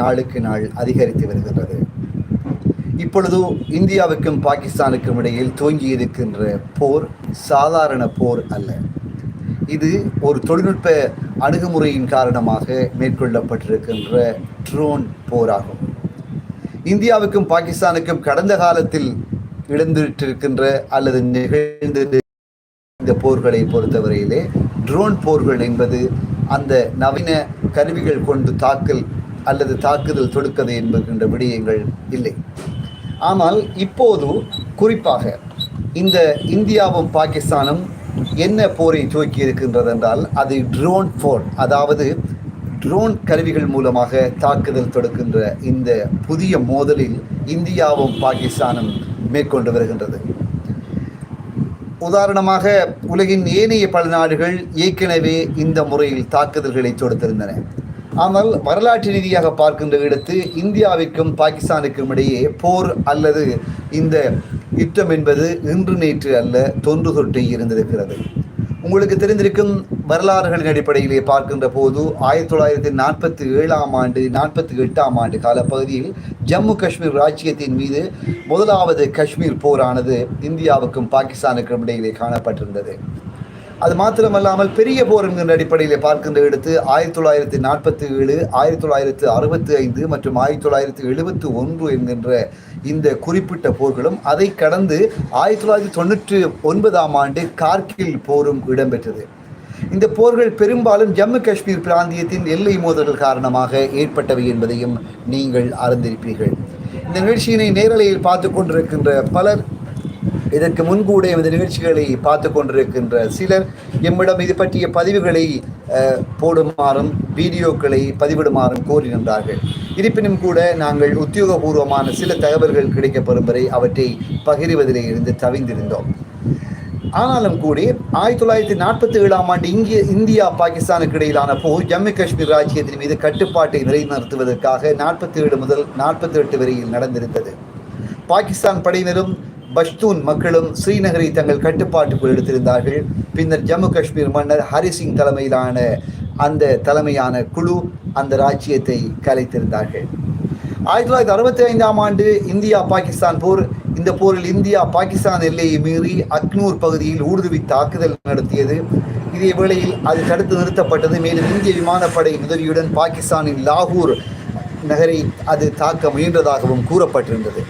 நாளுக்கு நாள் அதிகரித்து வருகின்றது. இப்பொழுது இந்தியாவுக்கும் பாகிஸ்தானுக்கும் இடையில் துவங்கி இருக்கின்ற போர் சாதாரண போர் அல்ல. இது ஒரு தொழில்நுட்ப அணுகுமுறையின் காரணமாக மேற்கொள்ளப்பட்டிருக்கின்ற ட்ரோன் போராகும். இந்தியாவுக்கும் பாகிஸ்தானுக்கும் கடந்த காலத்தில் இழந்துட்டிருக்கின்ற அல்லது நிகழ்ந்து இந்த போர்களை பொறுத்தவரையிலே ட்ரோன் போர்கள் என்பது அந்த நவீன கருவிகள் கொண்டு தாக்கல் அல்லது தாக்குதல் தொடுக்கது என்பகின்ற விடயங்கள் இல்லை. ஆனால் இப்போது குறிப்பாக இந்த இந்தியாவும் பாகிஸ்தானும் என்ன போரை துவக்கி இருக்கின்றது என்றால் அது ட்ரோன் போர் அதாவது ட்ரோன் கருவிகள் மூலமாக தாக்குதல் தொடுக்கின்ற இந்த புதிய மோதலில் இந்தியாவும் பாகிஸ்தானும் மேற்கொண்டு வருகின்றது. உதாரணமாக உலகின் ஏனைய பல நாடுகள் ஏற்கனவே இந்த முறையில் தாக்குதல்களை தொடுத்திருந்தன. ஆனால் வரலாற்று ரீதியாக பார்க்கின்ற இடத்து இந்தியாவிற்கும் பாகிஸ்தானுக்கும் இடையே போர் அல்லது இந்த யுத்தம் என்பது இன்று நேற்று அல்ல தொன்று தொட்டு இருந்திருக்கிறது. உங்களுக்கு தெரிந்திருக்கும் வரலாறுகளின் அடிப்படையிலே பார்க்கின்ற போது ஆயிரத்தி தொள்ளாயிரத்தி நாற்பத்தி ஏழாம் ஆண்டு நாற்பத்தி எட்டாம் ஆண்டு காலப்பகுதியில் ஜம்மு காஷ்மீர் ராஜ்யத்தின் மீது முதலாவது காஷ்மீர் போரானது இந்தியாவுக்கும் பாகிஸ்தானுக்கும் இடையிலே காணப்பட்டிருந்தது. அது மாத்திரமல்லாமல் பெரிய போர் என்கின்ற அடிப்படையில் பார்க்கின்ற எடுத்து ஆயிரத்தி தொள்ளாயிரத்தி நாற்பத்தி ஏழு ஆயிரத்தி தொள்ளாயிரத்தி அறுபத்தி ஐந்து மற்றும் ஆயிரத்தி தொள்ளாயிரத்தி எழுபத்தி ஒன்று என்கின்ற இந்த குறிப்பிட்ட போர்களும் அதை கடந்து ஆயிரத்தி தொள்ளாயிரத்தி தொண்ணூற்றி ஒன்பதாம் ஆண்டு கார்கில் போரும் இடம்பெற்றது. இந்த போர்கள் பெரும்பாலும் ஜம்மு காஷ்மீர் பிராந்தியத்தின் எல்லை மோதல்கள் காரணமாக ஏற்பட்டவை என்பதையும் நீங்கள் அறிந்திருப்பீர்கள். இந்த நிகழ்ச்சியினை நேரலையில் பார்த்து கொண்டிருக்கின்ற பலர் இதற்கு முன்கூட இந்த நிகழ்ச்சிகளை பார்த்து கொண்டிருக்கின்ற சிலர் எம்மிடம் இது பற்றிய பதிவுகளை போடுமாறும் வீடியோக்களை பதிவிடுமாறும் கோரினார்கள் இருப்பினும் கூட நாங்கள் உத்தியோகபூர்வமான சில தகவல்கள் கிடைக்கப்பெறும் வரை அவற்றை பகிர்வதிலே இருந்து தவிந்திருந்தோம். ஆனாலும் கூட ஆயிரத்தி தொள்ளாயிரத்தி நாற்பத்தி ஏழாம் ஆண்டு இந்திய இந்தியா பாகிஸ்தானுக்கு இடையிலான போர் ஜம்மு காஷ்மீர் ராஜ்யத்தின் மீது கட்டுப்பாட்டை நிலைநிறுத்துவதற்காக நாற்பத்தி ஏழு முதல் நாற்பத்தி எட்டு வரையில் நடந்திருந்தது. பாகிஸ்தான் படையினரும் பஷ்தூன் மக்களும் ஸ்ரீநகரை தங்கள் கட்டுப்பாட்டுக்குள் எடுத்திருந்தார்கள். பின்னர் ஜம்மு காஷ்மீர் மன்னர் ஹரிசிங் தலைமையிலான அந்த தலைமையான குழு அந்த ராஜ்யத்தை கலைத்திருந்தார்கள். ஆயிரத்தி தொள்ளாயிரத்தி அறுபத்தி ஐந்தாம் ஆண்டு இந்தியா பாகிஸ்தான் போர் இந்த போரில் இந்தியா பாகிஸ்தான் எல்லையை மீறி அக்னூர் பகுதியில் ஊடுருவி தாக்குதல் நடத்தியது. இதே வேளையில் அது தடுத்து நிறுத்தப்பட்டது. மேலும் இந்திய விமானப்படை உதவியுடன் பாகிஸ்தானின் லாகூர் நகரை அது தாக்க முயன்றதாகவும் கூறப்பட்டிருந்தது.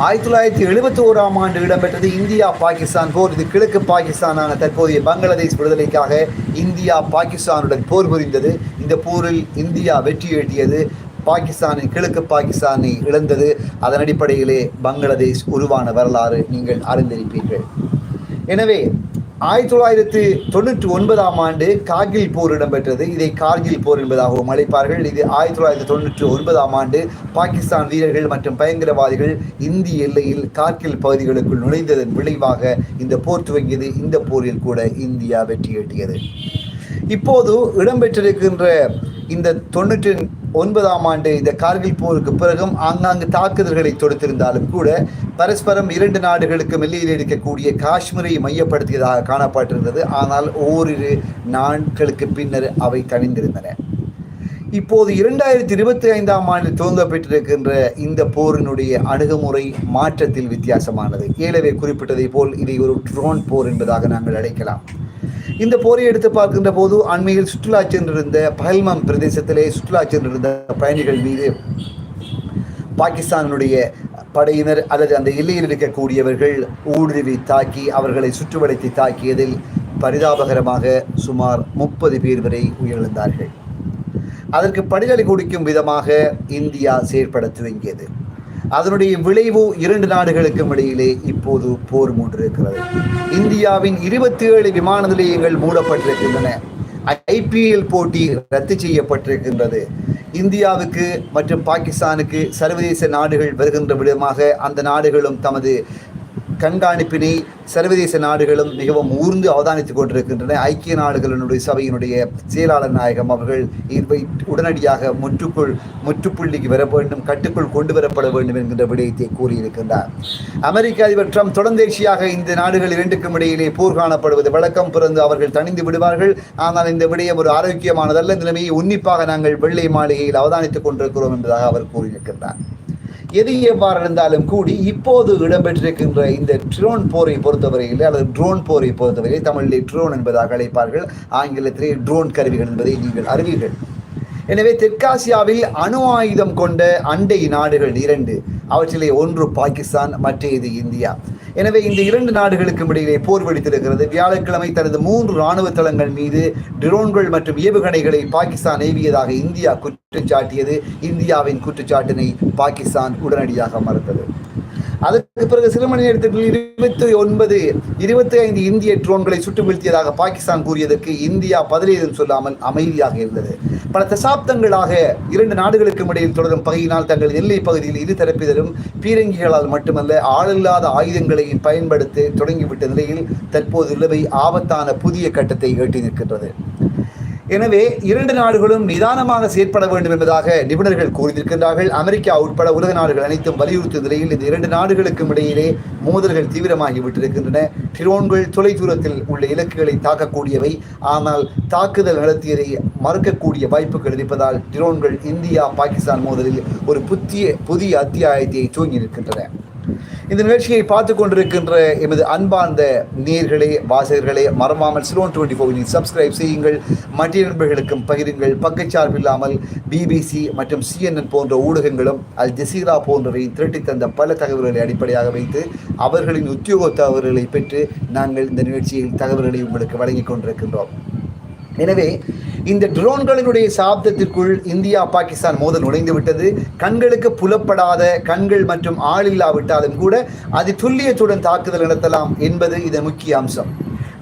ஆயிரத்தி தொள்ளாயிரத்தி எழுபத்தி ஓராம் ஆண்டு இடம்பெற்றது இந்தியா பாகிஸ்தான் போர். இது கிழக்கு பாகிஸ்தானான தற்போதைய பங்களாதேஷ் விடுதலைக்காக இந்தியா பாகிஸ்தானுடன் போர் புரிந்தது. இந்த போரில் இந்தியா வெற்றி ஈட்டியது பாகிஸ்தானின் கிழக்கு பாகிஸ்தானை இழந்தது. அதன் அடிப்படையிலே பங்களாதேஷ் உருவான வரலாறு நீங்கள் அறிந்திருப்பீர்கள். எனவே ஆயிரத்தி தொள்ளாயிரத்து தொண்ணூற்றி ஒன்பதாம் ஆண்டு கார்கில் போர் இடம்பெற்றது. இதை கார்கில் போர் என்பதாகவும் அழைப்பார்கள். இது ஆயிரத்தி தொள்ளாயிரத்தி தொண்ணூற்றி ஒன்பதாம் ஆண்டு பாகிஸ்தான் வீரர்கள் மற்றும் பயங்கரவாதிகள் இந்திய எல்லையில் கார்கில் பகுதிகளுக்குள் நுழைந்ததன் விளைவாக இந்த போர் துவங்கியது. இந்த போரில் கூட இந்தியா வெற்றியீட்டியது இப்போது இடம்பெற்றிருக்கின்ற இந்த தொண்ணூற்றி ஒன்பதாம் ஆண்டு இந்த கார்கில் போருக்கு பிறகும் ஆங்காங்கு தாக்குதல்களை தொடுத்திருந்தாலும் கூட பரஸ்பரம் இரண்டு நாடுகளுக்கு மெல்லியில் இருக்கக்கூடிய காஷ்மீரை மையப்படுத்தியதாக காணப்பட்டிருந்தது. ஆனால் ஓரிரு நாட்களுக்கு பின்னர் அவை தணிந்திருந்தன இப்போது இரண்டாயிரத்தி இருபத்தி ஐந்தாம் ஆண்டு துவங்கப்பெற்றிருக்கின்ற இந்த போரினுடைய அணுகுமுறை மாற்றத்தில் வித்தியாசமானது. ஏழவே குறிப்பிட்டதை போல் இதை ஒரு ட்ரோன் போர் என்பதாக நாங்கள் அழைக்கலாம். இந்த போரை எடுத்து பார்க்கின்ற போது அண்மையில் சுற்றுலா சென்றிருந்த பஹல்மம் பிரதேசத்திலே சுற்றுலா சென்றிருந்த பயணிகள் மீது பாகிஸ்தானுடைய படையினர் அல்லது அந்த எல்லையில் இருக்கக்கூடியவர்கள் ஊடுருவி தாக்கி அவர்களை சுற்றுவளைத்து தாக்கியதில் பரிதாபகரமாக சுமார் முப்பது பேர் வரை உயிரிழந்தார்கள். அதற்கு படுகொலை கொடுக்கும் விதமாக இந்தியா செயற்பட துவங்கியது அதனுடைய விளைவு இரண்டு நாடுகளுக்கும் இடையிலே இப்போது போர் மூன்றிருக்கிறது இந்தியாவின் இருபத்தி ஏழு விமான நிலையங்கள் மூடப்பட்டிருக்கின்றன. ஐபிஎல் போட்டி ரத்து செய்யப்பட்டிருக்கின்றது. இந்தியாவுக்கு மற்றும் பாகிஸ்தானுக்கு சர்வதேச நாடுகள் வருகின்ற விதமாக அந்த நாடுகளும் தமது கண்காணிப்பினை சர்வதேச நாடுகளும் மிகவும் ஊர்ந்து அவதானித்துக் கொண்டிருக்கின்றன. ஐக்கிய நாடுகளினுடைய சபையினுடைய செயலாளர் நாயகம் அவர்கள் இவை உடனடியாக முற்றுக்குள் முற்றுப்புள்ளிக்கு வர வேண்டும் கட்டுக்குள் கொண்டு வரப்பட வேண்டும் என்கின்ற விடயத்தை கூறியிருக்கின்றார். அமெரிக்க அதிபர் ட்ரம்ப் தொடர்ந்தேர்ச்சியாக இந்த நாடுகள் இரண்டுக்கும் இடையிலே போர் காணப்படுவது வழக்கம் பிறந்து அவர்கள் தணிந்து விடுவார்கள். ஆனால் இந்த விடயம் ஒரு ஆரோக்கியமானதல்ல. நிலைமையை உன்னிப்பாக நாங்கள் வெள்ளை மாளிகையில் அவதானித்துக் கொண்டிருக்கிறோம் என்பதாக அவர் கூறியிருக்கின்றார். எது எவ்வாறு இருந்தாலும் கூடி இப்போது இடம்பெற்றிருக்கின்ற இந்த ட்ரோன் போரை பொறுத்தவரையில் அல்லது ட்ரோன் போரை பொறுத்தவரையில் தமிழிலே ட்ரோன் என்பதாக அழைப்பார்கள். ஆங்கிலத்திலே ட்ரோன் கருவிகள் என்பதை நீங்கள் அறிவீர்கள். எனவே தெற்காசியாவில் அணு ஆயுதம் கொண்ட அண்டை நாடுகள் இரண்டு. அவற்றிலே ஒன்று பாகிஸ்தான் மற்றது இந்தியா. எனவே இந்த இரண்டு நாடுகளுக்கும் இடையிலே போர் வெடித்திருக்கிறது. வியாழக்கிழமை தனது மூன்று ராணுவ தளங்கள் மீது ட்ரோன்கள் மற்றும் ஏவுகணைகளை பாகிஸ்தான் ஏவியதாக இந்தியா குற்றம் சாட்டியது இந்தியாவின் குற்றச்சாட்டினை பாகிஸ்தான் உடனடியாக மறுத்தது. அதற்கு பிறகு சில மணி நேரத்திற்குள் இருபத்தி ஒன்பது இருபத்தி ஐந்து இந்திய ட்ரோன்களை சுட்டு வீழ்த்தியதாக பாகிஸ்தான் கூறியதற்கு இந்தியா பதிலேதும் சொல்லாமல் அமைதியாக இருந்தது. பல தசாப்தங்களாக இரண்டு நாடுகளுக்கும் இடையில் தொடரும் பகையினால் தங்கள் எல்லை பகுதியில் இரு தரப்பினரும் பீரங்கிகளால் மட்டுமல்ல ஆளில்லாத ஆயுதங்களையும் பயன்படுத்த தொடங்கிவிட்ட நிலையில் தற்போது உள்ளவை ஆபத்தான புதிய கட்டத்தை எட்டி நிற்கின்றது. எனவே இரண்டு நாடுகளும் நிதானமாக செயற்பட வேண்டும் என்பதாக நிபுணர்கள் கூறியிருக்கின்றார்கள். அமெரிக்கா உட்பட உலக நாடுகள் அனைத்தும் வலியுறுத்தும் நிலையில் இந்த இரண்டு நாடுகளுக்கும் இடையிலே மோதல்கள் தீவிரமாகி விட்டிருக்கின்றன டிரோன்கள் தொலைதூரத்தில் உள்ள இலக்குகளை தாக்கக்கூடியவை. ஆனால் தாக்குதல் நடத்தியதை மறுக்கக்கூடிய வாய்ப்புகள் இருப்பதால் டிரோன்கள் இந்தியா பாகிஸ்தான் மோதலில் ஒரு புதிய புதிய அத்தியாயத்தை துவங்கியிருக்கின்றன. இந்த நிகழ்ச்சியை பார்த்து கொண்டிருக்கின்ற எமது அன்பார்ந்த நேர்களே வாசகர்களே மறவாமல் சிலோன் டுவெண்ட்டி ஃபோரின் சப்ஸ்கிரைப் செய்யுங்கள். மற்ற நண்பர்களுக்கும் பகிருங்கள். பக்கச்சார்பு இல்லாமல் பிபிசி மற்றும் சிஎன்என் போன்ற ஊடகங்களும் அல் ஜசீரா போன்றவை திரட்டி தந்த பல தகவல்களை அடிப்படையாக வைத்து அவர்களின் உத்தியோக தகவல்களை பெற்று நாங்கள் இந்த நிகழ்ச்சியில் தகவல்களை உங்களுக்கு வழங்கிக் கொண்டிருக்கின்றோம். எனவே இந்த ட்ரோன்களினுடைய சாப்தத்திற்குள் இந்தியா பாகிஸ்தான் மோதல் நுழைந்து விட்டது கண்களுக்கு புலப்படாத கண்கள் மற்றும் ஆள் இல்லாவிட்டாலும் கூட அது துல்லியத்துடன் தாக்குதல் நடத்தலாம் என்பது இதன் முக்கிய அம்சம்.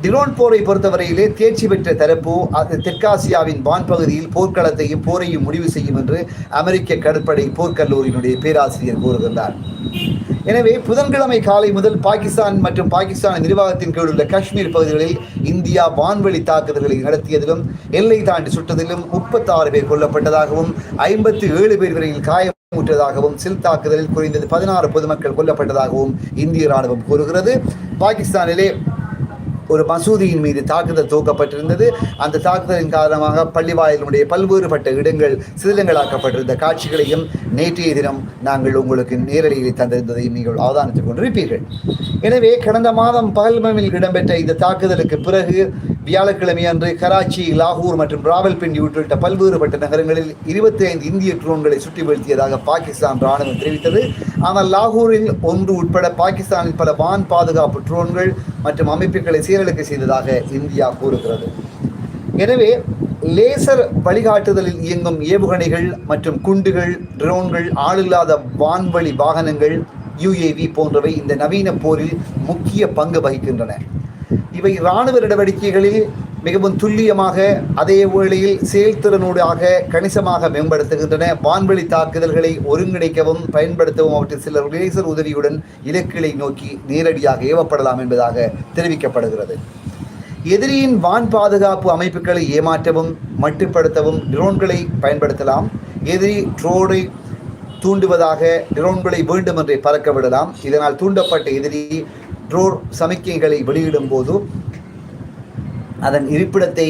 டிரோன் போரை பொறுத்தவரையிலே தேர்ச்சி பெற்ற தரப்பு அது தெற்காசியாவின் வான்பகுதியில் போர்க்களத்தையும் போரையும் முடிவு செய்யும் என்று அமெரிக்க கடற்படை போர்க்கல்லூரியினுடைய பேராசிரியர் கூறுகின்றார். எனவே புதன்கிழமை காலை முதல் பாகிஸ்தான் மற்றும் பாகிஸ்தான் நிர்வாகத்தின் கீழ் உள்ள காஷ்மீர் பகுதிகளில் இந்தியா வான்வெளி தாக்குதல்களை நடத்தியதிலும் எல்லை தாண்டி சுட்டதிலும் முப்பத்தாறு பேர் கொல்லப்பட்டதாகவும் ஐம்பத்தி ஏழு பேர் வரையில் காயமுற்றதாகவும் சில் தாக்குதலில் குறைந்தது பதினாறு பொதுமக்கள் கொல்லப்பட்டதாகவும் இந்திய ராணுவம் கூறுகிறது. பாகிஸ்தானிலே ஒரு மசூதியின் மீது தாக்குதல் தூக்கப்பட்டிருந்தது அந்த தாக்குதலின் காரணமாக பள்ளிவாயிலுடைய பல்வேறுபட்ட இடங்கள் சிதிலங்களாக்கப்பட்டிருந்த காட்சிகளையும் நேற்றைய தினம் நாங்கள் உங்களுக்கு நேரடியில் தந்திருந்ததையும் நீங்கள் அவதானித்துக் கொண்டிருப்பீர்கள். எனவே கடந்த மாதம் பகல்மமில் இடம்பெற்ற இந்த தாக்குதலுக்கு பிறகு வியாழக்கிழமை அன்று கராச்சி லாகூர் மற்றும் ராவல்பிண்டி உள்ளிட்ட பல்வேறுபட்ட நகரங்களில் இருபத்தி ஐந்து இந்திய ட்ரோன்களை சுட்டி வீழ்த்தியதாக பாகிஸ்தான் ராணுவம் தெரிவித்தது. ஆனால் லாகூரில் ஒன்று உட்பட பாகிஸ்தானில் பல வான் பாதுகாப்பு ட்ரோன்கள் மற்றும் அமைப்புகளை சீரழிக்க செய்ததாக இந்தியா கூறுகிறது. எனவே லேசர் வழிகாட்டுதலில் இயங்கும் ஏவுகணைகள் மற்றும் குண்டுகள் ட்ரோன்கள் ஆளில்லாத வான்வழி வாகனங்கள் யுஏவி போன்றவை இந்த நவீன போரில் முக்கிய பங்கு வகிக்கின்றன. இவை இராணுவ நடவடிக்கைகளில் மிகவும் துல்லியமாக அதே வேளையில் செயல்திறனூடாக கணிசமாக மேம்படுத்துகின்றன. வான்வெளி தாக்குதல்களை ஒருங்கிணைக்கவும் பயன்படுத்தவும் அவற்றில் சில லேசர் உதவியுடன் இலக்குகளை நோக்கி நேரடியாக ஏவப்படலாம் என்பதாக தெரிவிக்கப்படுகிறது. எதிரியின் வான் பாதுகாப்பு அமைப்புகளை ஏமாற்றவும் மட்டுப்படுத்தவும் ட்ரோன்களை பயன்படுத்தலாம். எதிரி ட்ரோனை தூண்டுவதாக ட்ரோன்களை வேண்டுமென்றே பறக்க விடலாம் இதனால் தூண்டப்பட்ட எதிரி ட்ரோர் சமிக்கைகளை வெளியிடும் போது அதன் இருப்பிடத்தை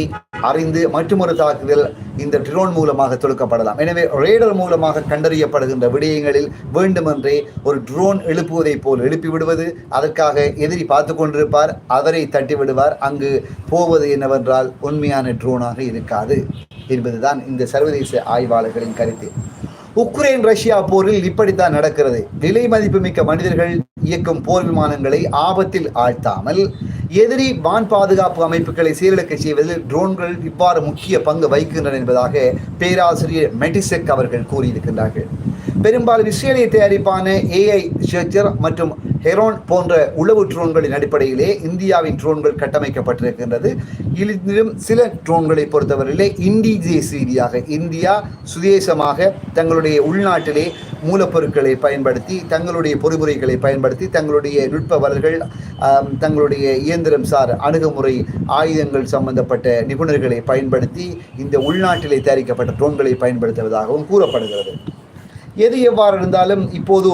அறிந்து மற்றொரு தாக்குதல் இந்த ட்ரோன் மூலமாக தொடுக்கப்படலாம். எனவே ரேடர் மூலமாக கண்டறியப்படுகின்ற விடயங்களில் வேண்டுமென்றே ஒரு ட்ரோன் எழுப்புவதைப் போல் எழுப்பி விடுவது அதற்காக எதிரி பார்த்து கொண்டிருப்பார் அவரை தட்டி விடுவார் அங்கு போவது என்னவென்றால் உண்மையான ட்ரோனாக இருக்காது என்பதுதான் இந்த சர்வதேச ஆய்வாளர்களின் கருத்து. உக்ரைன் ரஷ்யா போரில் இப்படித்தான் நடக்கிறது. விலை மதிப்புமிக்க மனிதர்கள் இயக்கும் போர் விமானங்களை ஆபத்தில் ஆழ்த்தாமல் எதிரி வான் பாதுகாப்பு அமைப்புகளை சீரழிக்க செய்வதில் ட்ரோன்கள் இவ்வாறு முக்கிய பங்கு வகிக்கின்றன என்பதாக பேராசிரியர் மெடிசெக் அவர்கள் கூறியிருக்கின்றார்கள். பெரும்பாலும் இஸ்ரேலிய தயாரிப்பான ஏஐ ஷெச்சர் மற்றும் ஹெரோன் போன்ற உளவு ட்ரோன்களின் அடிப்படையிலே இந்தியாவின் ட்ரோன்கள் கட்டமைக்கப்பட்டிருக்கின்றது. இதிலும் சில ட்ரோன்களை பொறுத்தவரையிலே இண்டிஜியஸ் ரீதியாக இந்தியா சுதேசமாக தங்களுடைய உள்நாட்டிலே மூலப்பொருட்களை பயன்படுத்தி தங்களுடைய பொறிமுறைகளை பயன்படுத்தி தங்களுடைய நுட்பவர்கள் தங்களுடைய இயந்திரம் சார் அணுகுமுறை ஆயுதங்கள் சம்பந்தப்பட்ட நிபுணர்களை பயன்படுத்தி இந்த உள்நாட்டிலே தயாரிக்கப்பட்ட ட்ரோன்களை பயன்படுத்துவதாகவும் கூறப்படுகிறது. எது எவ்வாறு இருந்தாலும் இப்போது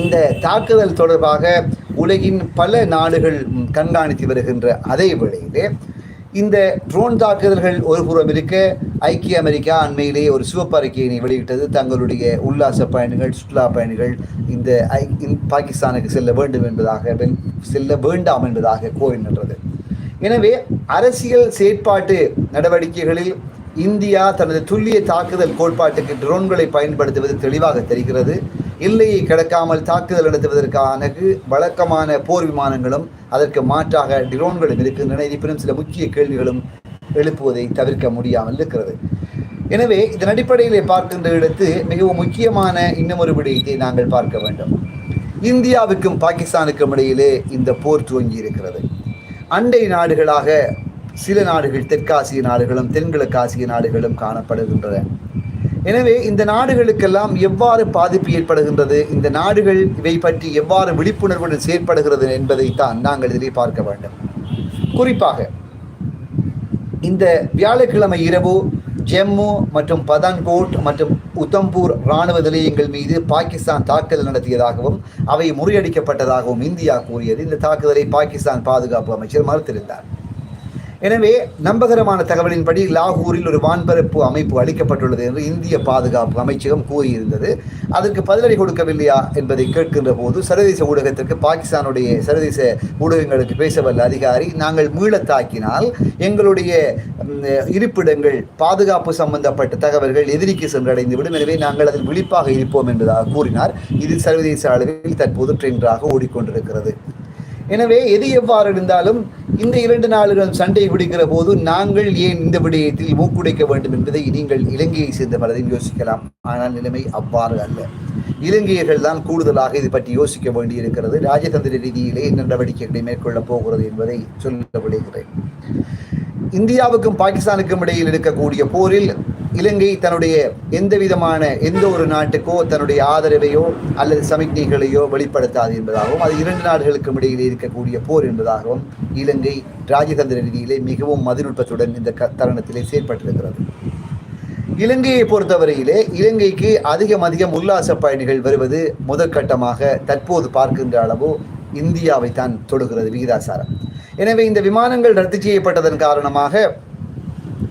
இந்த தாக்குதல் தொடர்பாக உலகின் பல நாடுகள் கண்காணித்து வருகின்ற அதே வேளையிலே இந்த ட்ரோன் தாக்குதல்கள் ஒரு புறம் இருக்க ஐக்கிய அமெரிக்கா அண்மையிலேயே ஒரு சிவப்பு அறிக்கையினை வெளியிட்டது. தங்களுடைய உல்லாச பயணிகள் சுற்றுலா பயணிகள் இந்த ஐ- பாகிஸ்தானுக்கு செல்ல வேண்டும் என்பதாக செல்ல வேண்டாம் என்பதாக கோரினின்றது எனவே அரசியல் செயற்பாட்டு நடவடிக்கைகளில் இந்தியா தனது துல்லிய தாக்குதல் கோட்பாட்டுக்கு ட்ரோன்களை பயன்படுத்துவது தெளிவாக தெரிகிறது. எல்லையை கிடக்காமல் தாக்குதல் நடத்துவதற்கான வழக்கமான போர் விமானங்களும் அதற்கு மாற்றாக ட்ரோன்களும் இருக்கின்றன. இருப்பினும் சில முக்கிய கேள்விகளும் எழுப்புவதை தவிர்க்க முடியாமல் இருக்கிறது. எனவே இதன் அடிப்படையிலே பார்க்கின்ற இடத்து மிகவும் முக்கியமான இன்னும் ஒரு விடயத்தை நாங்கள் பார்க்க வேண்டும். இந்தியாவுக்கும் பாகிஸ்தானுக்கும் இடையிலே இந்த போர் துவங்கி இருக்கிறது அண்டை நாடுகளாக சில நாடுகள் தெற்காசிய நாடுகளும் தென்கிழக்கு ஆசிய நாடுகளும் காணப்படுகின்றன. எனவே இந்த நாடுகளுக்கெல்லாம் எவ்வாறு பாதிப்பு ஏற்படுகின்றது? இந்த நாடுகள் இவை பற்றி எவ்வாறு விழிப்புணர்வுடன் செயற்படுகிறது என்பதைத்தான் நாங்கள் இதிலே பார்க்க வேண்டும். குறிப்பாக இந்த வியாழக்கிழமை இரவு ஜம்மு மற்றும் பதான்கோட் மற்றும் உத்தம்பூர் இராணுவ நிலையங்கள் மீது பாகிஸ்தான் தாக்குதல் நடத்தியதாகவும் அவை முறியடிக்கப்பட்டதாகவும் இந்தியா கூறியது. இந்த தாக்குதலை பாகிஸ்தான் பாதுகாப்பு அமைச்சர் மறுத்திருந்தார். எனவே நம்பகரமான தகவலின்படி லாகூரில் ஒரு வான்பரப்பு அமைப்பு அளிக்கப்பட்டுள்ளது என்று இந்திய பாதுகாப்பு அமைச்சகம் கூறியிருந்தது. அதற்கு பதிலடி கொடுக்கவில்லையா என்பதை கேட்கின்ற போது சர்வதேச ஊடகத்திற்கு பாகிஸ்தானுடைய சர்வதேச ஊடகங்களுக்கு பேசவல்ல அதிகாரி நாங்கள் மீள தாக்கினால் எங்களுடைய இருப்பிடங்கள் பாதுகாப்பு சம்பந்தப்பட்ட தகவல்கள் எதிரிக்கு சென்றடைந்து விடும் எனவே நாங்கள் அதில் விழிப்பாக இருப்போம் என்பதாக கூறினார். இது சர்வதேச அளவில் தற்போது ட்ரெண்டாக ஓடிக்கொண்டிருக்கிறது. எனவே எது எவ்வாறு இருந்தாலும் இந்த இரண்டு நாடுகளும் சண்டை பிடிக்கிற போது நாங்கள் ஏன் இந்த விடயத்தில் மூக்குடைக்க வேண்டும் என்பதை நீங்கள் இலங்கையை சேர்ந்த பலரையும் யோசிக்கலாம். ஆனால் நிலைமை அவ்வாறு அல்ல. இலங்கையர்கள் தான் கூடுதலாக இது பற்றி யோசிக்க வேண்டியிருக்கிறது. ராஜதந்திர ரீதியிலே என்ன நடவடிக்கைகளை மேற்கொள்ளப் போகிறது என்பதை சொல்ல விடுகிறேன் இந்தியாவுக்கும் பாகிஸ்தானுக்கும் இடையில் இருக்கக்கூடிய போரில் இலங்கை தன்னுடைய எந்த விதமான எந்த ஒரு நாட்டுக்கோ தன்னுடைய ஆதரவையோ அல்லது சமிக்ஞைகளையோ வெளிப்படுத்தாது என்பதாகவும் அது இரண்டு நாடுகளுக்கும் இடையில் இருக்கக்கூடிய போர் என்பதாகவும் இலங்கை ராஜதந்திர ரீதியிலே மிகவும் மதிநுட்பத்துடன் இந்த க தருணத்திலே செயற்பட்டிருக்கிறது இலங்கையை பொறுத்தவரையிலே இலங்கைக்கு அதிகம் அதிகம் உல்லாச பயணிகள் வருவது முதற்கட்டமாக தற்போது பார்க்கின்ற அளவு இந்தியாவை தான் தொடுகிறது விகிதாசாரம். எனவே இந்த விமானங்கள் ரத்து செய்யப்பட்டதன் காரணமாக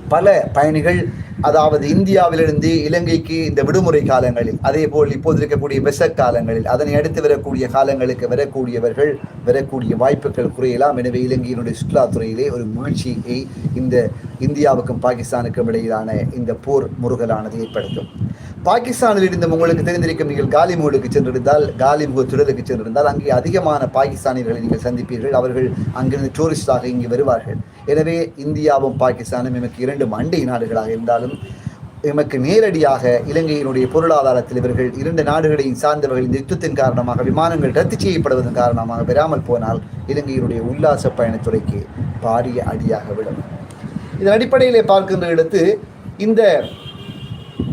பல பயணிகள் அதாவது இந்தியாவிலிருந்து இலங்கைக்கு இந்த விடுமுறை காலங்களில் அதே போல் இப்போது இருக்கக்கூடிய வெசக் காலங்களில் அதனை அடுத்து வரக்கூடிய காலங்களுக்கு வரக்கூடியவர்கள் வரக்கூடிய வாய்ப்புகள் குறையலாம். எனவே இலங்கையினுடைய சுற்றுலாத்துறையிலே ஒரு வீழ்ச்சியை இந்த இந்தியாவுக்கும் பாகிஸ்தானுக்கும் இடையிலான இந்த போர் முருகலானது ஏற்படுத்தும். பாகிஸ்தானில் இருந்து உங்களுக்கு தெரிந்திருக்கும் நீங்கள் காலிமூடுக்கு சென்றிருந்தால் காலிமுக திடலுக்கு சென்றிருந்தால் அங்கே அதிகமான பாகிஸ்தானியர்களை நீங்கள் சந்திப்பீர்கள். அவர்கள் அங்கிருந்து டூரிஸ்டாக இங்கே வருவார்கள். எனவே இந்தியாவும் பாகிஸ்தானும் எமக்கு இரண்டும் அண்டை நாடுகளாக இருந்தாலும் எமக்கு நேரடியாக இலங்கையினுடைய பொருளாதாரத்தில் இவர்கள் இரண்டு நாடுகளையும் சார்ந்தவர்கள் இந்த யுத்தத்தின் காரணமாக விமானங்கள் ரத்து செய்யப்படுவதன் காரணமாக பெறாமல் போனால் இலங்கையினுடைய உல்லாச பயணத்துறைக்கு பாரிய அடியாக விடும். இதன் அடிப்படையிலே பார்க்கின்ற இடத்து இந்த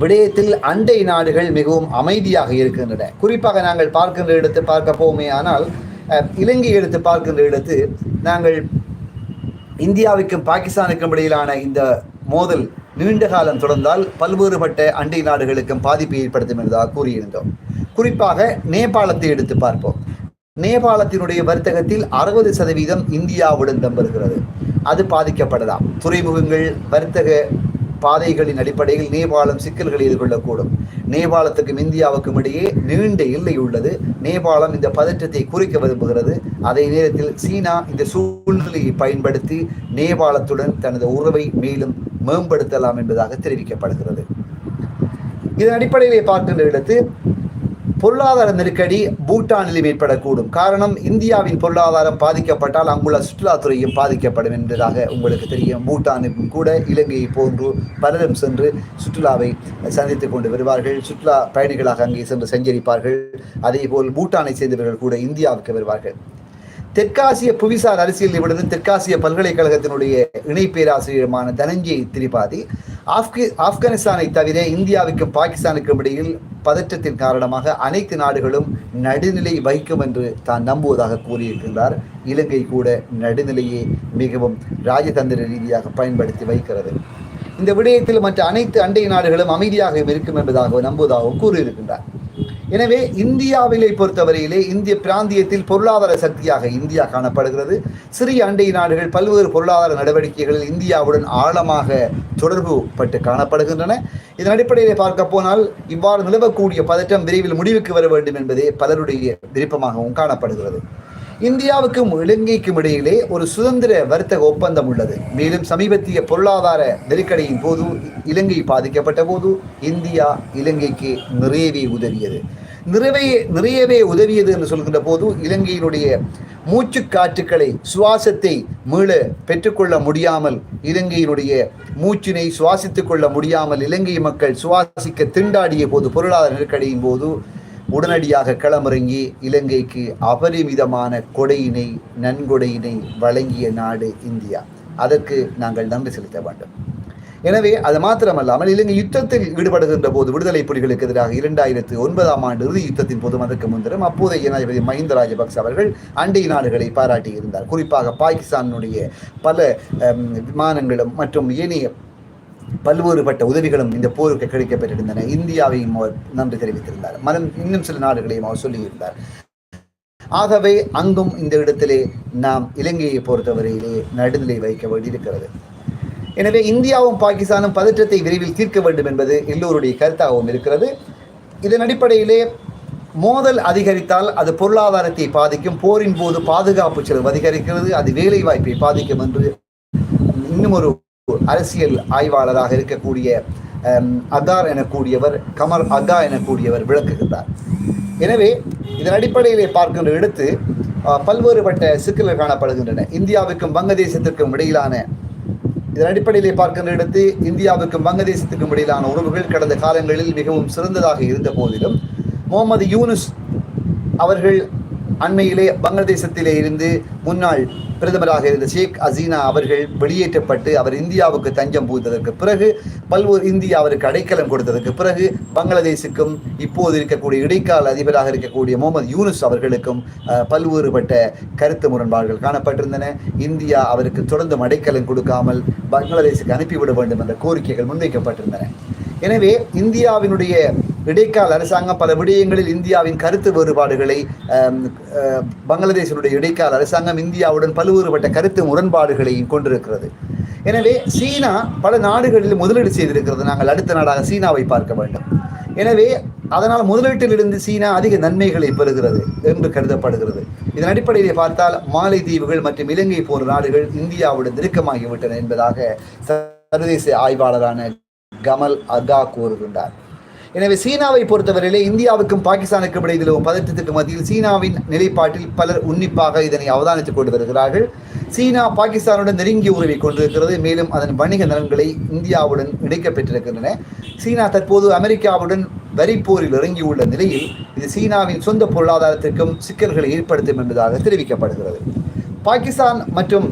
விடயத்தில் அண்டை நாடுகள் மிகவும் அமைதியாக இருக்கின்றன. குறிப்பாக நாங்கள் பார்க்கின்ற இடத்து பார்க்க போமே ஆனால் இலங்கை எடுத்து பார்க்கின்ற இடத்து நாங்கள் இந்தியாவுக்கும் பாகிஸ்தானுக்கும் இடையிலான இந்த மோதல் நீண்ட காலம் தொடர்ந்தால் பல்வேறுபட்ட அண்டை நாடுகளுக்கும் பாதிப்பை ஏற்படுத்தும் என்பதாக கூறியிருந்தோம். குறிப்பாக நேபாளத்தை எடுத்து பார்ப்போம். நேபாளத்தினுடைய வர்த்தகத்தில் அறுபது சதவீதம் இந்தியாவுடன் தம்பருகிறது அது பாதிக்கப்படலாம். துறைமுகங்கள் வர்த்தக பாதைகளின் அடிப்படையில் நேபாளம் சிக்கல்களை எதிர்கொள்ளக்கூடும். நேபாளத்துக்கும் இந்தியாவுக்கும் இடையே நீண்ட எல்லை உள்ளது. நேபாளம் இந்த பதற்றத்தை குறைக்க விரும்புகிறது. அதே நேரத்தில் சீனா இந்த சூழ்நிலையை பயன்படுத்தி நேபாளத்துடன் தனது உறவை மேலும் மேம்படுத்தலாம் என்பதாக தெரிவிக்கப்படுகிறது. இதன் அடிப்படையிலே பார்க்கின்ற இடத்து பொருளாதார நெருக்கடி பூட்டானிலும் ஏற்படக்கூடும். காரணம் இந்தியாவின் பொருளாதாரம் பாதிக்கப்பட்டால் அங்குள்ள சுற்றுலாத்துறையும் பாதிக்கப்படும் என்பதாக உங்களுக்கு தெரியும். பூட்டானுக்கும் கூட இலங்கையை போன்று பலரும் சென்று சுற்றுலாவை சந்தித்து கொண்டு வருவார்கள். சுற்றுலா பயணிகளாக அங்கே சென்று சஞ்சரிப்பார்கள். அதேபோல் பூட்டானை சேர்ந்தவர்கள் கூட இந்தியாவுக்கு வருவார்கள். தெற்காசிய புவிசார் அரசியல் நிபுணரும் தெற்காசிய பல்கலைக்கழகத்தினுடைய இணை பேராசிரியருமான தனஞ்சய் திரிபாதி ஆப்கி ஆப்கானிஸ்தானை தவிர இந்தியாவுக்கும் பாகிஸ்தானுக்கும் இடையில் பதற்றத்தின் காரணமாக அனைத்து நாடுகளும் நடுநிலை வகிக்கும் என்று தான் நம்புவதாக கூறியிருக்கின்றார். இலங்கை கூட நடுநிலையை மிகவும் ராஜதந்திர ரீதியாக பயன்படுத்தி வைக்கிறது. இந்த விடயத்தில் மற்ற அனைத்து அண்டை நாடுகளும் அமைதியாக இருக்கும் என்பதாக நம்புவதாகவும் கூறியிருக்கின்றார். எனவே இந்தியாவிலே பொறுத்தவரையிலே இந்திய பிராந்தியத்தில் பொருளாதார சக்தியாக இந்தியா காணப்படுகிறது. சிறிய அண்டை நாடுகள் பல்வேறு பொருளாதார நடவடிக்கைகளில் இந்தியாவுடன் ஆழமாக தொடர்பு பட்டு காணப்படுகின்றன. இதன் அடிப்படையிலே பார்க்க போனால் இவ்வாறு நிலவக்கூடிய பதற்றம் விரைவில் முடிவுக்கு வர வேண்டும் என்பதே பலருடைய விருப்பமாகவும் காணப்படுகிறது. இந்தியாவுக்கும் இலங்கைக்கும் இடையிலே ஒரு சுதந்திர வர்த்தக ஒப்பந்தம் உள்ளது. மேலும் சமீபத்திய பொருளாதார நெருக்கடியின் போது இலங்கை பாதிக்கப்பட்ட போது இந்தியா இலங்கைக்கு நிறையவே உதவியது. நிறைவே நிறையவே உதவியது என்று சொல்கின்ற போது இலங்கையினுடைய மூச்சு காற்றுக்களை சுவாசத்தை மீள பெற்றுக்கொள்ள முடியாமல் இலங்கையினுடைய மூச்சினை சுவாசித்துக் கொள்ள முடியாமல் இலங்கை மக்கள் சுவாசிக்க திண்டாடிய போது பொருளாதார நெருக்கடியின் போது உடனடியாக களமிறங்கி இலங்கைக்கு அபரிமிதமான கொடையினை நன்கொடையினை வழங்கிய நாடு இந்தியா. அதற்கு நாங்கள் நன்றி செலுத்த வேண்டும். எனவே அது மாத்திரமல்லாமல் இலங்கை யுத்தத்தில் ஈடுபடுகின்ற போது விடுதலை புலிகளுக்கு எதிராக இரண்டாயிரத்து ஒன்பதாம் ஆண்டு இறுதி யுத்தத்தின் போது அதற்கு முன்திரம் அப்போதைய ஜனாதிபதி மஹிந்த ராஜபக்ச அவர்கள் அண்டை நாடுகளை பாராட்டியிருந்தார். குறிப்பாக பாகிஸ்தானுடைய பல விமானங்களும் மற்றும் ஏனைய பல்வேறுபட்ட உதவிகளும் இந்த போருக்கு கிடைக்கப்பெற்றிருந்தன. இந்தியாவையும் அவர் நன்றி தெரிவித்திருந்தார். மனம் இன்னும் சில நாடுகளையும் அவர் சொல்லியிருந்தார். ஆகவே அங்கும் இந்த இடத்திலே நாம் இலங்கையை பொறுத்தவரையிலே நடுநிலை வைக்க வேண்டியிருக்கிறது. எனவே இந்தியாவும் பாகிஸ்தானும் பதற்றத்தை விரைவில் தீர்க்க வேண்டும் என்பது எல்லோருடைய கருத்தாகவும் இருக்கிறது. இதன் அடிப்படையிலே மோதல் அதிகரித்தால் அது பொருளாதாரத்தை பாதிக்கும் போரின் போது பாதுகாப்பு செலவு அதிகரிக்கிறது அது வேலை வாய்ப்பை பாதிக்கும் என்று இன்னும் ஒரு அரசியல் ஆய்வாளராக இருக்கக்கூடிய அதார் எனக்கூடியவர் கமர் அகா எனக்கூடியவர் விளக்குகின்றார். எனவே இதன் அடிப்படையிலே பார்க்கின்ற எடுத்து பல்வேறுபட்ட சிக்கல்கள் காணப்படுகின்றன. இந்தியாவுக்கும் வங்கதேசத்திற்கும் இடையிலான இதன் அடிப்படையிலே பார்க்கின்ற இடத்து இந்தியாவுக்கும் வங்கதேசத்துக்கும் இடையிலான உறவுகள் கடந்த காலங்களில் மிகவும் சிறந்ததாக இருந்த போதிலும் முகமது யூனுஸ் அவர்கள் அண்மையிலே பங்களாதேசத்திலே இருந்து முன்னாள் பிரதமராக இருந்த ஷேக் ஹசீனா அவர்கள் வெளியேற்றப்பட்டு அவர் இந்தியாவுக்கு தஞ்சம் புகுந்ததற்கு பிறகு பல்வேறு இந்தியா அவருக்கு அடைக்கலம் கொடுத்ததற்கு பிறகு பங்களாதேஷுக்கும் இப்போது இருக்கக்கூடிய இடைக்கால அதிபராக இருக்கக்கூடிய முகமது யூனுஸ் அவர்களுக்கும் பல்வேறுபட்ட கருத்து முரண்பாடுகள் காணப்பட்டிருந்தன. இந்தியா அவருக்கு தொடர்ந்து அடைக்கலம் கொடுக்காமல் பங்களாதேஷுக்கு அனுப்பிவிட வேண்டும் என்ற கோரிக்கைகள் முன்வைக்கப்பட்டிருந்தன. எனவே இந்தியாவினுடைய இடைக்கால அரசாங்கம் பல விடயங்களில் இந்தியாவின் கருத்து வேறுபாடுகளை ஆம், பங்களாதேஷனுடைய இடைக்கால அரசாங்கம் இந்தியாவுடன் பல்வேறுபட்ட கருத்து முரண்பாடுகளையும் கொண்டிருக்கிறது. எனவே சீனா பல நாடுகளில் முதலீடு செய்திருக்கிறது. நாங்கள் அடுத்த நாடாக சீனாவை பார்க்க வேண்டும். எனவே அதனால் முதலீட்டிலிருந்து சீனா அதிக நன்மைகளை பெறுகிறது என்று கருதப்படுகிறது. இதன் அடிப்படையிலே பார்த்தால் மாலைதீவுகள் மற்றும் இலங்கை போன்ற நாடுகள் இந்தியாவுடன் நெருக்கமாகிவிட்டன என்பதாக சர்வதேச ஆய்வாளரான கமல் அகா கூறுகின்றார். எனவே சீனாவை பொறுத்தவரையிலே இந்தியாவுக்கும் பாகிஸ்தானுக்கும் இடையில் நிலவும் பதற்றத்துக்கு மத்தியில் சீனாவின் நிலைப்பாட்டில் பலர் உன்னிப்பாக இதனை அவதானித்துக் கொண்டு வருகிறார்கள். சீனா பாகிஸ்தானுடன் நெருங்கிய உறவை கொண்டிருக்கிறது. மேலும் அதன் வணிக நலன்களை இந்தியாவுடன் இணைக்கப்பெற்றிருக்கின்றன சீனா தற்போது அமெரிக்காவுடன் வரிப்போரில் இறங்கியுள்ள நிலையில் இது சீனாவின் சொந்த பொருளாதாரத்திற்கும் சிக்கல்களை ஏற்படுத்தும் என்பதாக தெரிவிக்கப்படுகிறது. பாகிஸ்தான் மற்றும்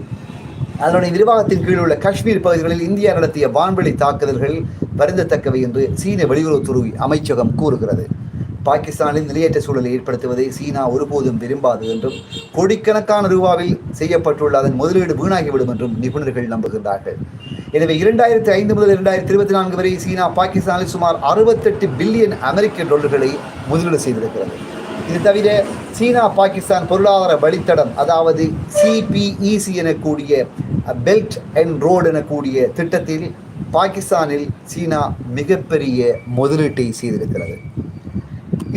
அதனுடைய நிர்வாகத்தின் கீழ் உள்ள காஷ்மீர் பகுதிகளில் இந்தியா நடத்திய வான்வெளி தாக்குதல்கள் வருந்தத்தக்கவை என்று சீன வெளியுறவுத்துறை அமைச்சகம் கூறுகிறது. பாகிஸ்தானில் நிலையற்ற சூழலை ஏற்படுத்துவதை சீனா ஒருபோதும் விரும்பாது என்றும் கோடிக்கணக்கான ரூபாவில் செய்யப்பட்டுள்ள அதன் முதலீடு வீணாகிவிடும் என்றும் நிபுணர்கள் நம்புகின்றார்கள். எனவே இரண்டாயிரத்தி ஐந்து முதல் இரண்டாயிரத்தி இருபத்தி நான்கு வரை சீனா பாகிஸ்தானில் சுமார் அறுபத்தெட்டு பில்லியன் அமெரிக்க டாலர்களை முதலீடு செய்திருக்கிறது. இது தவிர சீனா பாகிஸ்தான் பொருளாதார வழித்தடம் அதாவது சிபிஇசி எனக்கூடிய பெல்ட் அண்ட் ரோடு எனக்கூடிய திட்டத்தில் பாகிஸ்தானில் சீனா மிகப்பெரிய முதலீட்டை செய்திருக்கிறது.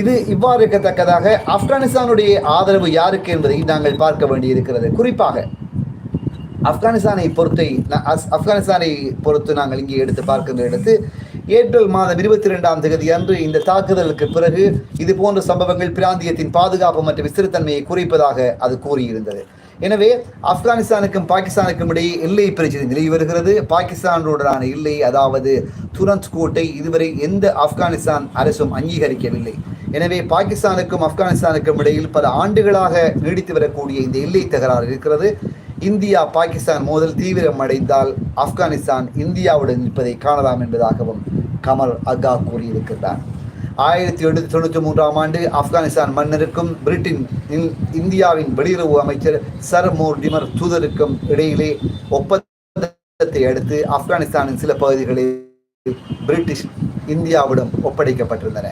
இது இவ்வாறு இருக்கத்தக்கதாக ஆப்கானிஸ்தானுடைய ஆதரவு யாருக்கு என்பதை நாங்கள் பார்க்க வேண்டியிருக்கிறது. குறிப்பாக ஆப்கானிஸ்தானை பொறுத்தை ஆப்கானிஸ்தானை பொறுத்து நாங்கள் இங்கே எடுத்து பார்க்கின்ற இடத்து ஏப்ரல் மாதம் இருபத்தி ரெண்டாம் தேதி அன்று இந்த தாக்குதலுக்கு பிறகு இதுபோன்ற சம்பவங்கள் பிராந்தியத்தின் பாதுகாப்பு மற்றும் விசிறுத்தன்மையை குறைப்பதாக அது கூறியிருந்தது. எனவே ஆப்கானிஸ்தானுக்கும் பாகிஸ்தானுக்கும் இடையே எல்லை பிரச்சனை நிலவி வருகிறது. பாகிஸ்தானுடனான எல்லை அதாவது துரந்த் கோட்டை இதுவரை எந்த ஆப்கானிஸ்தான் அரசும் அங்கீகரிக்கவில்லை. எனவே பாகிஸ்தானுக்கும் ஆப்கானிஸ்தானுக்கும் இடையில் பல ஆண்டுகளாக நீடித்து வரக்கூடிய இந்த எல்லை தகராறு இருக்கிறது. இந்தியா பாகிஸ்தான் மோதல் தீவிரம் அடைந்தால் ஆப்கானிஸ்தான் இந்தியாவுடன் நிற்பதை காணலாம் என்பதாகவும் கமல் அகா கூறியிருக்கிறார் ஆயிரத்தி எண்ணூற்றி தொண்ணூற்றி மூன்றாம் ஆண்டு ஆப்கானிஸ்தான் மன்னருக்கும் பிரிட்டன் இந்தியாவின் வெளியுறவு அமைச்சர் சர் மோர் டிமர் தூதருக்கும் இடையிலே ஒப்பந்தத்தை அடுத்து ஆப்கானிஸ்தானின் சில பகுதிகளில் பிரிட்டிஷ் இந்தியாவிடம் ஒப்படைக்கப்பட்டிருந்தன.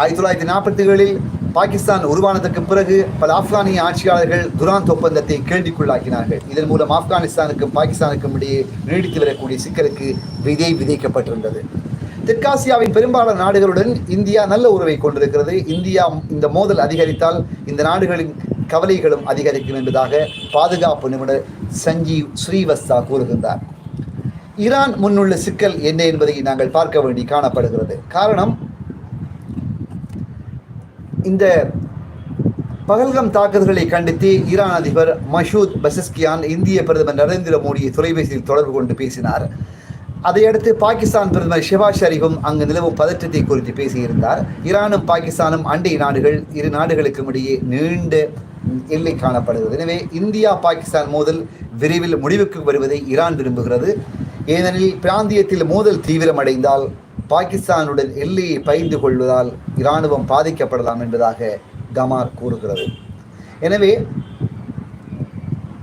ஆயிரத்தி தொள்ளாயிரத்தி நாற்பத்தி ஏழில் பாகிஸ்தான் உருவானதற்கு பிறகு பல ஆப்கானிய ஆட்சியாளர்கள் துராந்த் ஒப்பந்தத்தை கேள்விக்குள்ளாக்கினார்கள். இதன் மூலம் ஆப்கானிஸ்தானுக்கும் பாகிஸ்தானுக்கும் இடையே நீடித்து வரக்கூடிய சிக்கலுக்கு விதை விதைக்கப்பட்டிருந்தது. தெற்காசியாவின் பெரும்பாலான நாடுகளுடன் இந்தியா நல்ல உறவை கொண்டிருக்கிறது. இந்தியா இந்த மோதல் அதிகரித்தால் இந்த நாடுகளின் கவலைகளும் அதிகரிக்கும் என்பதாக பாதுகாப்பு நிபுணர் சஞ்சீவ் ஸ்ரீவஸ்தா கூறுகின்றார். ஈரான் முன்னுள்ள சிக்கல் என்ன என்பதை நாங்கள் பார்க்க வேண்டி காணப்படுகிறது. காரணம் இந்த பகல்கம் தாக்குதல்களை கண்டித்து ஈரான் அதிபர் மஷூத் பசஸ்கியான் இந்திய பிரதமர் நரேந்திர மோடியை தொலைபேசியில் தொடர்பு கொண்டு பேசினார். அதையடுத்து பாகிஸ்தான் பிரதமர் ஷிவா ஷரீஃபும் அங்கு நிலவும் பதற்றத்தை குறித்து பேசியிருந்தார். ஈரானும் பாகிஸ்தானும் அண்டை நாடுகள் இரு நாடுகளுக்கும் இடையே நீண்ட எல்லை காணப்படுகிறது. எனவே இந்தியா பாகிஸ்தான் மோதல் விரைவில் முடிவுக்கு வருவதை ஈரான் விரும்புகிறது. ஏனெனில் பிராந்தியத்தில் மோதல் தீவிரமடைந்தால் பாகிஸ்தானுடன் எல்லையை பகிர்ந்து கொள்வதால் இராணுவம் பாதிக்கப்படலாம் என்பதாக கமார் கூறுகிறது. எனவே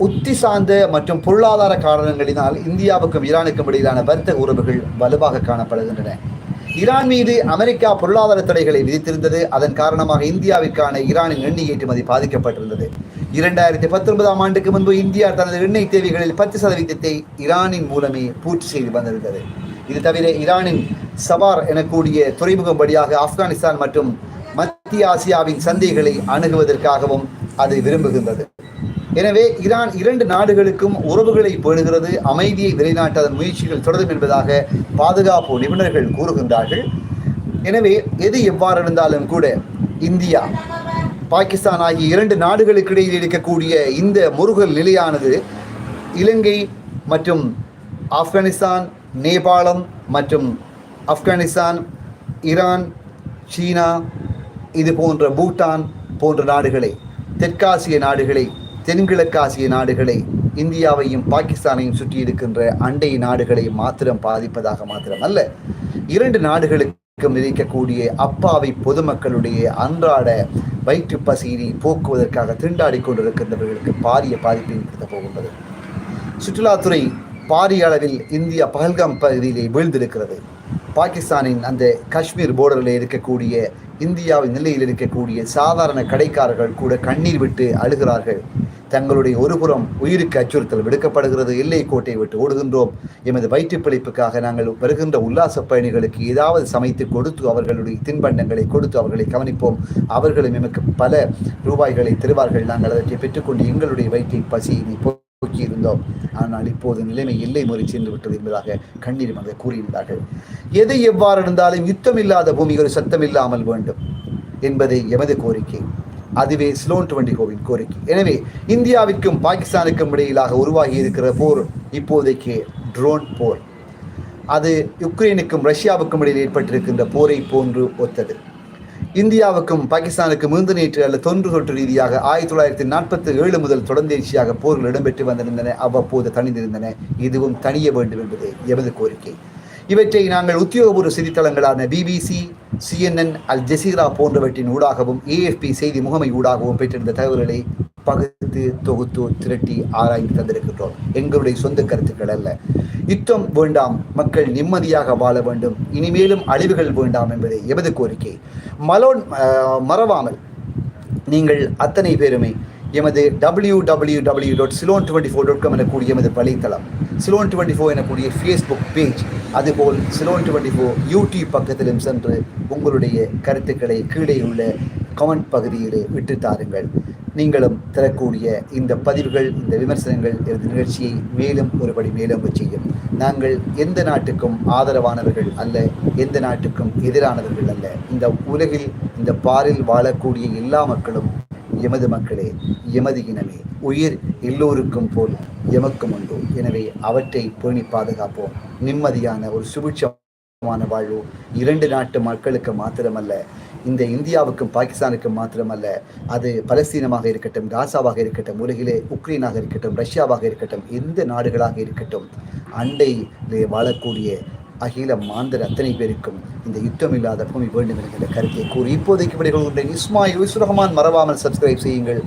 உத்தி சார்ந்த மற்றும் பொருளாதார காரணங்களினால் இந்தியாவுக்கும் ஈரானுக்கும் இடையிலான வர்த்தக உறவுகள் வலுவாக காணப்படுகின்றன. ஈரான் மீது அமெரிக்கா பொருளாதார தடைகளை விதித்திருந்தது. அதன் காரணமாக இந்தியாவிற்கான ஈரானின் எண்ணெய் ஏற்றுமதி பாதிக்கப்பட்டிருந்தது. இரண்டாயிரத்தி பத்தொன்பதாம் ஆண்டுக்கு முன்பு இந்தியா தனது எண்ணெய் தேவைகளில் பத்து சதவீதத்தை ஈரானின் மூலமே பூர்த்தி செய்து வந்திருந்தது. இது தவிர ஈரானின் சவார் எனக்கூடிய துறைமுகம் வழியாக ஆப்கானிஸ்தான் மற்றும் மத்திய ஆசியாவின் சந்தைகளை அணுகுவதற்காகவும் அது விரும்புகின்றது. எனவே ஈரான் இரண்டு நாடுகளுக்கும் உறவுகளை பேணுகிறது. அமைதியை நிலைநாட்ட அதன் முயற்சிகள் தொடரும் என்பதாக பாதுகாப்பு நிபுணர்கள் கூறுகின்றார்கள். எனவே எது எவ்வாறு இருந்தாலும் கூட இந்தியா பாகிஸ்தான் ஆகிய இரண்டு நாடுகளுக்கு இடையில் இருக்கக்கூடிய இந்த முருகல் நிலையானது இலங்கை மற்றும் ஆப்கானிஸ்தான் நேபாளம் மற்றும் ஆப்கானிஸ்தான் ஈரான் சீனா இது போன்ற பூட்டான் போன்ற நாடுகளை தெற்காசிய நாடுகளை தென்கிழக்காசிய நாடுகளை இந்தியாவையும் பாகிஸ்தானையும் சுற்றி இருக்கின்ற அண்டை நாடுகளை மாத்திரம் பாதிப்பதாக மாத்திரமல்ல. இரண்டு நாடுகளுக்கும் நிதிக்கக்கூடிய அப்பாவி பொதுமக்களுடைய அன்றாட வயிற்று பசியினை போக்குவதற்காக திண்டாடி கொண்டிருக்கின்றவர்களுக்கு பாரிய பாதிப்பை ஏற்படுத்த போகின்றது. சுற்றுலாத்துறை பாரிய அளவில் இந்தியா பகல்காம் பகுதியிலே வீழ்ந்திருக்கிறது. பாகிஸ்தானின் அந்த காஷ்மீர் போர்டரில் இருக்கக்கூடிய இந்தியாவின் நிலையில் இருக்கக்கூடிய சாதாரண கடைக்காரர்கள் கூட கண்ணீர் விட்டு அழுகிறார்கள். தங்களுடைய ஒருபுறம் உயிருக்கு அச்சுறுத்தல் விடுக்கப்படுகிறது. எல்லை கோட்டை விட்டு ஓடுகின்றோம். எமது வயிற்று பிழைப்புக்காக நாங்கள் வருகின்ற உல்லாச பயணிகளுக்கு ஏதாவது சமைத்து கொடுத்து அவர்களுடைய தின்பண்டங்களை கொடுத்து அவர்களை கவனிப்போம். அவர்களும் எமக்கு பல ரூபாய்களை தருவார்கள். நாங்கள் அவற்றை பெற்றுக்கொண்டு எங்களுடைய வயிற்றை நோக்கி இருந்தோம் ஆனால் இப்போது நிலைமை எல்லை முறை சென்று விட்டது என்பதாக கண்ணீர் மங்க கூறியிருந்தார்கள். எதை எவ்வாறு இருந்தாலும் யுத்தமில்லாத பூமி ஒரு சத்தம் இல்லாமல் வேண்டும் என்பதை எமது கோரிக்கை. அதுவே ஸ்லோன் டுவெண்டி கோவின் கோரிக்கை. எனவே இந்தியாவிற்கும் பாகிஸ்தானுக்கும் இடையிலாக உருவாகி இருக்கிற போர் இப்போதைக்கு ட்ரோன் போர். அது யுக்ரைனுக்கும் ரஷ்யாவுக்கும் இடையில் ஏற்பட்டிருக்கின்ற போரை போன்று ஒத்தது. இந்தியாவுக்கும் பாகிஸ்தானுக்கும் மீண்டு நேற்று அல்ல தொன்று தொற்று ரீதியாக ஆயிரத்தி தொள்ளாயிரத்தி நாற்பத்தி ஏழு முதல் தொடர்ந்தேர்ச்சியாக போர்கள் இடம்பெற்று வந்திருந்தன அவ்வப்போது தணிந்திருந்தன இதுவும் தணிய வேண்டும் என்பது எமது கோரிக்கை. இவற்றை நாங்கள் உத்தியோகபூர்வ செய்தித்தளங்களான பிபிசி சிஎன்என் அல் ஜசீரா போன்றவற்றின் ஊடாகவும் ஏஎஃப்பி செய்தி முகமை ஊடாகவும் பெற்றிருந்த தகவல்களை பகுத்து தொகுத்து திரட்டி ஆராய்ந்து தந்திருக்கின்றோம். எங்களுடைய சொந்த கருத்துக்கள் அல்ல. யுத்தம் வேண்டாம் மக்கள் நிம்மதியாக வாழ வேண்டும். இனிமேலும் அழிவுகள் வேண்டாம் என்பதே எமது கோரிக்கை. மலோன் மறவாமல் நீங்கள் அத்தனை பேருமே எமது W W W dot Ceylon twenty four dot com எனக்கூடிய எமது வலைத்தளம் சிலோன் டுவெண்ட்டி ஃபோர் எனக்கூடிய ஃபேஸ்புக் பேஜ் அதுபோல் சிலோன் டுவெண்ட்டி ஃபோர் யூடியூப் பக்கத்திலும் சென்று உங்களுடைய கருத்துக்களை கீழே உள்ள கமெண்ட் பகுதியிலே விட்டு தாருங்கள். நீங்களும் தரக்கூடிய இந்த பதிவுகள் இந்த விமர்சனங்கள் எனது நிகழ்ச்சியை மேலும் ஒருபடி மேலும் செய்யும். நாங்கள் எந்த நாட்டுக்கும் ஆதரவானவர்கள் அல்ல எந்த நாட்டுக்கும் எதிரானவர்கள் அல்ல. இந்த உலகில் இந்த பாரில் வாழக்கூடிய எல்லா மக்களும் எமது மக்களே எமது இனமே. உயிர் எல்லோருக்கும் போல் எமக்கும் உண்டு. எனவே அவற்றை பேணி பாதுகாப்போம். நிம்மதியான ஒரு சுபிட்சமான வாழ்வு இரண்டு நாட்டு மக்களுக்கு மாத்திரமல்ல இந்த இந்தியாவுக்கும் பாகிஸ்தானுக்கும் மாத்திரமல்ல அது பலஸ்தீனமாக இருக்கட்டும் காசாவாக இருக்கட்டும் உலகிலே உக்ரைனாக இருக்கட்டும் ரஷ்யாவாக இருக்கட்டும் எந்த நாடுகளாக இருக்கட்டும் அண்டையிலே வாழக்கூடிய அகில மாந்தர் அத்தனை பேருக்கும் இந்த யுத்தம் இல்லாத பூமி வேண்டும் என்கிற கருத்தை கூறி இப்போதைக்கு விடைகொள்கின்ற இஸ்மாயில் விஸ்வரகமான் மறவாமல் சப்ஸ்கிரைப் செய்யுங்கள்.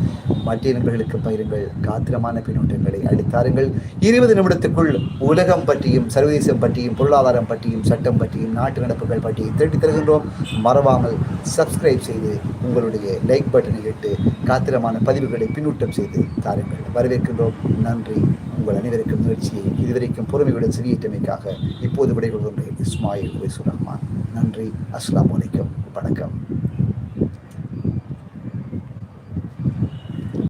மற்ற நண்பர்களுக்கு பயிருங்கள் காத்திரமான பின்னூட்டங்களை அளித்தாருங்கள். இருபது நிமிடத்துக்குள் உலகம் பற்றியும் சர்வதேசம் பற்றியும் பொருளாதாரம் பற்றியும் சட்டம் பற்றியும் நாட்டு நடப்புகள் பற்றியும் திரட்டி தருகின்றோம். மறவாமல் சப்ஸ்கிரைப் செய்து உங்களுடைய லைக் பட்டனை இட்டு காத்திரமான பதிவுகளை பின்னூட்டம் செய்து தாருங்கள். வரவேற்கின்றோம். நன்றி. உங்கள் அனைவருக்கும் நிகழ்ச்சியை இதுவரைக்கும் பொறுமையுடன் சிறியிட்டமைக்காக இப்போது விடைகொள்கின்றேன் இஸ்மாயில் ரஹ்மான். நன்றி. அஸ்லாம் வலைக்கம் வணக்கம்.